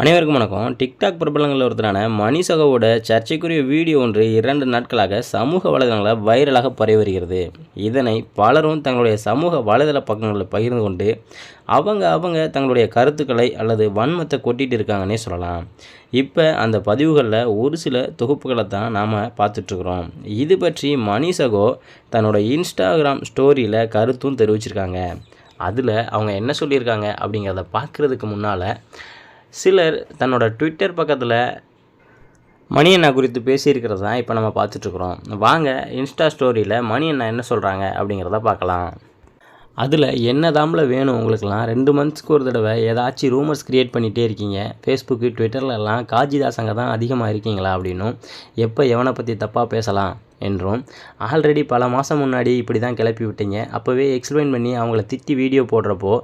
அனைவருக்கும் வணக்கம். டிக்டாக் பிரபலங்களில் ஒருத்தரான மணிசகவோட சர்ச்சைக்குரிய வீடியோ ஒன்று இரண்டு நாட்களாக சமூக வலைதளங்களில் வைரலாக பரவி வருகிறது. இதனை பலரும் தங்களுடைய சமூக வலைதள பக்கங்களில் பகிர்ந்து கொண்டு அவங்க அவங்க தங்களுடைய கருத்துக்களை அல்லது வன்மத்தை கொட்டிகிட்டு இருக்காங்கன்னே சொல்லலாம். இப்போ அந்த பதிவுகளில் ஒரு சில தொகுப்புகளை தான் நாம் பார்த்துட்ருக்குறோம். இது பற்றி மணிசகோ தன்னோட இன்ஸ்டாகிராம் ஸ்டோரியில் கருத்தும் தெரிவிச்சிருக்காங்க. அதில் அவங்க என்ன சொல்லியிருக்காங்க அப்படிங்கிறத பார்க்குறதுக்கு முன்னால் சிலர் தன்னோட ட்விட்டர் பக்கத்தில் மணி அண்ணா குறித்து பேசியிருக்கிறது தான் இப்போ நம்ம பார்த்துட்ருக்குறோம் வாங்க இன்ஸ்டா ஸ்டோரியில் மணி அண்ணா என்ன சொல்கிறாங்க அப்படிங்கிறத பார்க்கலாம். அதில் என்ன தாம்பில் வேணும் உங்களுக்குலாம் ரெண்டு மந்த்ஸ்க்கு ஒரு தடவை ஏதாச்சும் ரூமர்ஸ் க்ரியேட் பண்ணிகிட்டே இருக்கீங்க. ஃபேஸ்புக்கு ட்விட்டர்லலாம் காஜிதாசங்க தான் அதிகமாக இருக்கீங்களா அப்படின்னும். எப்போ எவனை பற்றி தப்பாக பேசலாம்? என்றும். ஆல்ரெடி பல மாதம் முன்னாடி இப்படி தான் கிளப்பி விட்டீங்க. அப்போவே எக்ஸ்பிளைன் பண்ணி அவங்கள திட்டி வீடியோ போடுறப்போ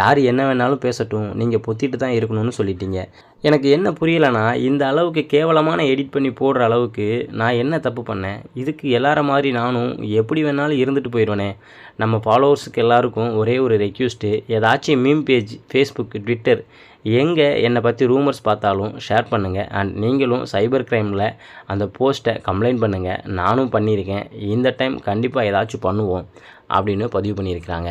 யார் என்ன வேணாலும் பேசட்டும். நீங்கள் பொத்திட்டு தான் இருக்கணும்னு சொல்லிட்டீங்க. எனக்கு என்ன புரியலைன்னா இந்த அளவுக்கு கேவலமான எடிட் பண்ணி போடுற அளவுக்கு நான் என்ன தப்பு பண்ணேன்? இதுக்கு எல்லார மாதிரி நானும் எப்படி வேணாலும் இருந்துட்டு போயிடுவேனே நம்ம ஃபாலோவர்ஸுக்கு எல்லாருக்கும் ஒரே ஒரு ரெக்யூஸ்ட்டு ஏதாச்சும் மீம் பேஜ் ஃபேஸ்புக் ட்விட்டர் எங்கே என்னை பற்றி ரூமர்ஸ் பார்த்தாலும் ஷேர் பண்ணுங்கள் அண்ட் நீங்களும் சைபர் க்ரைமில் அந்த போஸ்ட்டை கம்ப்ளைண்ட் பண்ணுங்கள் நானும் பண்ணியிருக்கேன். இந்த டைம் கண்டிப்பாக ஏதாச்சும் பண்ணுவோம் அப்படின்னு பதிவு பண்ணியிருக்கிறாங்க.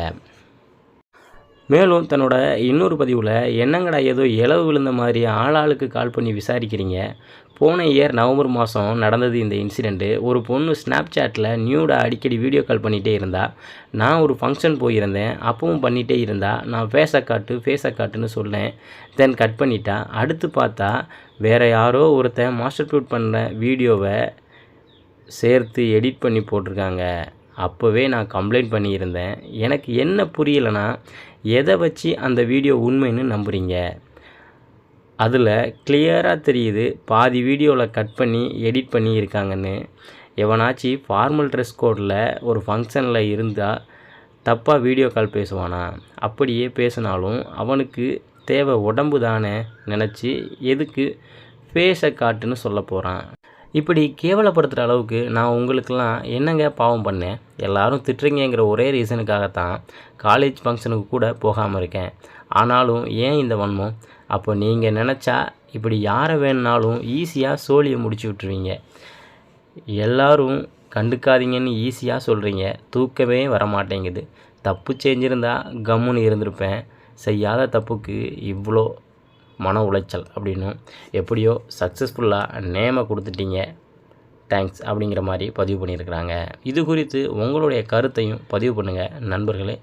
மேலும் தன்னோட இன்னொரு பதிவில் என்னங்கடா ஏதோ இலவு விழுந்த மாதிரி ஆளாளுக்கு கால் பண்ணி விசாரிக்கிறீங்க? போன இயர் நவம்பர் மாதம் நடந்தது இந்த இன்சிடெண்ட்டு ஒரு பொண்ணு ஸ்னாப் சாட்டில் நியூடாக அடிக்கடி வீடியோ கால் பண்ணிகிட்டே இருந்தா. நான் ஒரு ஃபங்க்ஷன் போயிருந்தேன். அப்பவும் பண்ணிகிட்டே இருந்தா. நான் ஃபேஸை காட்டு ஃபேஸை காட்டுன்னு சொன்னேன். தென் கட் பண்ணிட்டா. அடுத்து பார்த்தா வேறு யாரோ ஒருத்தன் மாஸ்டர் ஷூட் பண்ணுற வீடியோவை சேர்த்து எடிட் பண்ணி போட்டிருக்காங்க. அப்போவே நான் கம்ப்ளைண்ட் பண்ணியிருந்தேன். எனக்கு என்ன புரியலைன்னா எதை வச்சு அந்த வீடியோ உண்மைன்னு நம்புகிறீங்க அதில் கிளியராக தெரியுது. பாதி வீடியோவில் கட் பண்ணி எடிட் பண்ணி இருக்காங்கன்னு. எவனாச்சு ஃபார்மல் ட்ரெஸ் கோடில் ஒரு ஃபங்க்ஷனில் இருந்தால் தப்பாக வீடியோ கால் பேசுவானா? அப்படியே பேசினாலும் அவனுக்கு தேவை உடம்பு தானே நினச்சி எதுக்கு ஃபேஸை காட்டுன்னு சொல்ல போகிறான் இப்படி கேவலப்படுத்துகிற அளவுக்கு நான் உங்களுக்கெல்லாம் என்னங்க பாவம் பண்ணேன்? எல்லாரும் திட்டுறீங்கிற ஒரே ரீசனுக்காகத்தான் காலேஜ் ஃபங்க்ஷனுக்கு கூட போகாமல் இருக்கேன். ஆனாலும் ஏன் இந்த வன்மம்? அப்போ நீங்கள் நினச்சா இப்படி யாரை வேணுனாலும் ஈஸியாக சோழியை முடிச்சு விட்ருவீங்க எல்லாரும் கண்டுக்காதீங்கன்னு ஈஸியாக சொல்கிறீங்க தூக்கமே வர மாட்டேங்குது தப்பு செஞ்சுருந்தா கம்முன்னு இருந்திருப்பேன். செய்யாத தப்புக்கு இவ்வளோ மன உளைச்சல் அப்படின்னும் எப்படியோ சக்ஸஸ்ஃபுல்லாக நேமை கொடுத்துட்டீங்க. தேங்க்ஸ் அப்படிங்கிற மாதிரி பதிவு பண்ணியிருக்கிறாங்க. இது குறித்து உங்களுடைய கருத்தையும் பதிவு பண்ணுங்கள் நண்பர்களே.